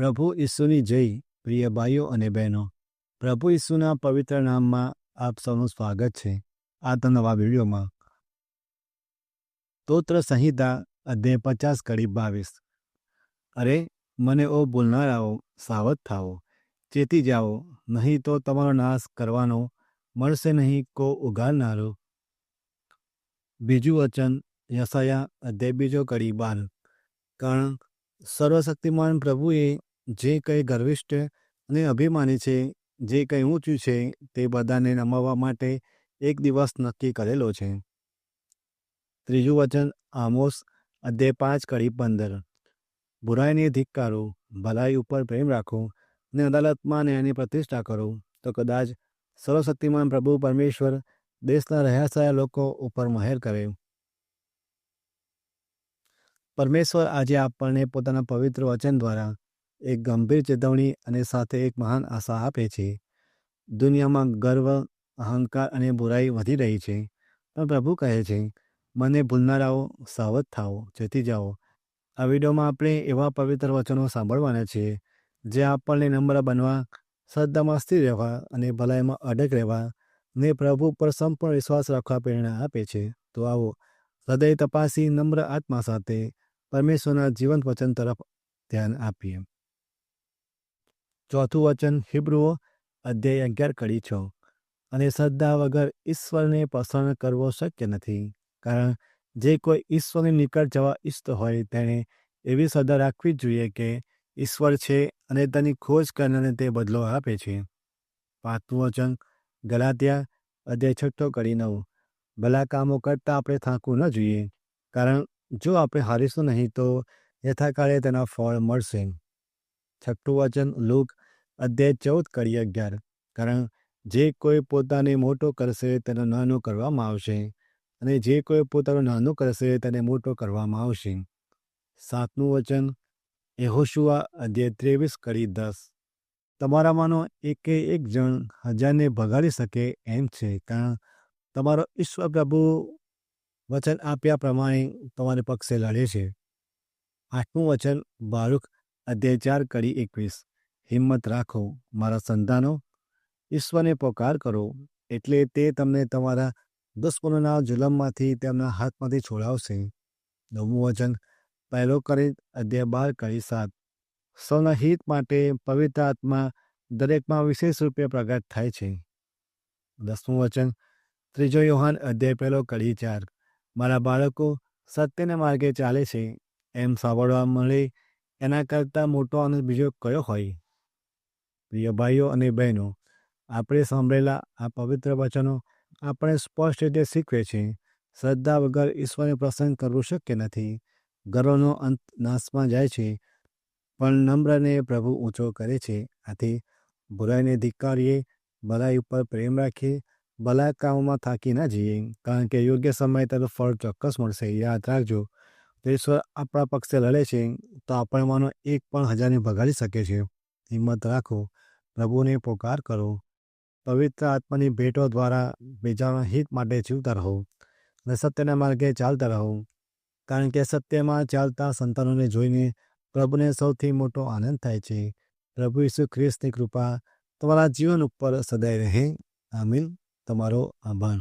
પ્રભુ ઈસુની જય, પ્રિય ભાઈઓ અને બહેનો. પ્રભુ ઈસુના પવિત્ર નામમાં આપ સૌનું સ્વાગત છે. આ નવા વિડીયોમાં. સ્તોત્ર સંહિતા, અધ્યાય પચાસ કડી બાવીસ. અરે, મને ઓ બોલનારાઓ સાવધ થાઓ. ચેતી જાઓ, નહીં તો તમારો નાશ કરવાનો, મળશે નહીં કો ઉગાડનારો બીજું વચન યસાયા અધ્યાય બીજો કડી બાર. કારણ, સર્વશક્તિમાન પ્રભુએ જે કંઈ ગર્વિષ્ઠ અને અભિમાની છે, જે કંઈ ઊંચું છે, તે બધાને નમાવવા માટે એક દિવસ નક્કી કરેલો છે. ત્રીજું વચન, આમોસ, અધ્યાય પાંચ કડી પંદર. બુરાઈને ધિક્કારો, ભલાઈ ઉપર પ્રેમ રાખો અને અદાલતમાં ન્યાયની પ્રતિષ્ઠા કરો. તો કદાચ સર્વશક્તિમાન પ્રભુ પરમેશ્વર દેશના રહ્યાસયા લોકો ઉપર મહેર કરે. પરમેશ્વર આજે આપણને પોતાના પવિત્ર વચન દ્વારા એક ગંભીર ચેતવણી અને સાથે એક મહાન આશા આપે છે. દુનિયામાં ગર્વ, અહંકાર અને બુરાઈ વધી રહી છે. પણ પ્રભુ કહે છે, મને ભૂલનારાઓ સાવધ થાઓ જેથી જાઓ. આ વિડીયોમાં આપણે એવા પવિત્ર વચનો સાંભળવાના છીએ જે આપણને નમ્ર બનવા, શ્રદ્ધામાં સ્થિર રહેવા અને ભલાઈમાં અડગ રહેવા ને પ્રભુ પર સંપૂર્ણ વિશ્વાસ રાખવા પ્રેરણા આપે છે. તો આવો, હૃદય તપાસી નમ્ર આત્મા સાથે પરમેશ્વરના જીવંત વચન તરફ ધ્યાન આપીએ. ચોથું વચન હિબ્રુઓ અધ્યાય અગિયાર કડી છો. અને શ્રદ્ધા વગર ઈશ્વરને પસંદ કરવો શક્ય નથી, કારણ જે કોઈ ઈશ્વરની નિકટ જવા ઈચ્છતો હોય તેણે એવી શ્રદ્ધા રાખવી જોઈએ કે ઈશ્વર છે અને તેની ખોજ કરનારને તે બદલો આપે છે. પાંચમું વચન ગલાત્યા અધ્યાય છઠ્ઠો કરી નવ. ભલા કામો કરતાં આપણે થાકવું ન જોઈએ, કારણ જો આપણે હારીશું નહીં તો યથાકાળે તેના ફળ મળશે. છઠ્ઠું વચન લુક અધ્યાય ચૌદ કરી અગિયાર. કારણ જે કોઈ પોતાને મોટો કરશે તેને નાનો કરવામાં આવશે અને જે કોઈ પોતાનું નાનું કરશે તેને મોટો કરવામાં આવશે. સાતમું વચન એહોશુઆ અધ્યાય ત્રેવીસ કરી દસ. તમારામાંનો એકે એક જણ હજારને ભગાડી શકે એમ છે. કારણ તમારો ઈશ્વર પ્રભુ વચન આપ્યા પ્રમાણે તમારે પક્ષે લડે છે. આઠમું વચન બારૂખ અધ્યાય ચાર કરી એકવીસ. હિંમત રાખો, મારા સંતાનો. ઈશ્વરને પોકાર કરો, એટલે તે તમને તમારા દુશ્મનોના જુલમમાંથી તેમના હાથમાંથી છોડાવશે. નવમું વચન, પહેલો કરી અધ્યાય બાર કરી સાત. સૌના હિત માટે પવિત્ર આત્મા દરેકમાં વિશેષ રૂપે પ્રગટ થાય છે. દસમું વચન, ત્રીજો યોહાન અધ્યાય પહેલો કડી ચાર. મારા બાળકો, સત્યના માર્ગે ચાલે છે. એમ સાંભળવા મળે એના કરતાં મોટો આનંદ બીજો કયો હોય? પ્રિય ભાઈઓ અને બહેનો, આપણે સાંભળેલા આ પવિત્ર વચનો આપણે સ્પષ્ટ રીતે શીખવે છે, શ્રદ્ધા વગર ઈશ્વરને પ્રસન્ન કરવું શક્ય નથી. ગર્વનો અંત નાશમાં જાય છે, પણ નમ્રને પ્રભુ ઊંચો કરે છે. આથી બુરાઈને ધિક્કારીએ, ભલાઈ ઉપર પ્રેમ રાખીએ ભલા કામોમાં થાકી ના જઈએ, કારણ કે યોગ્ય સમય તરફ ફળ ચોક્કસ મળશે. યાદ રાખજો તો ઈશ્વર આપણા પક્ષે લડે છે, તો આપણમાંનો એક પણ હજારને ભગાડી શકે છે. હિંમત રાખો, પ્રભુને પોકાર કરો. પવિત્ર આત્માની ભેટો દ્વારા બીજાના હિત માટે જીવતા રહો અને સત્યના માર્ગે ચાલતા રહો. કારણ કે સત્યમાં ચાલતા સંતાનોને જોઈને પ્રભુને સૌથી મોટો આનંદ થાય છે. પ્રભુ ઈસુ ખ્રિસ્તની કૃપા તમારા જીવન ઉપર સદાય રહે. આમીન. તમારો આભાર.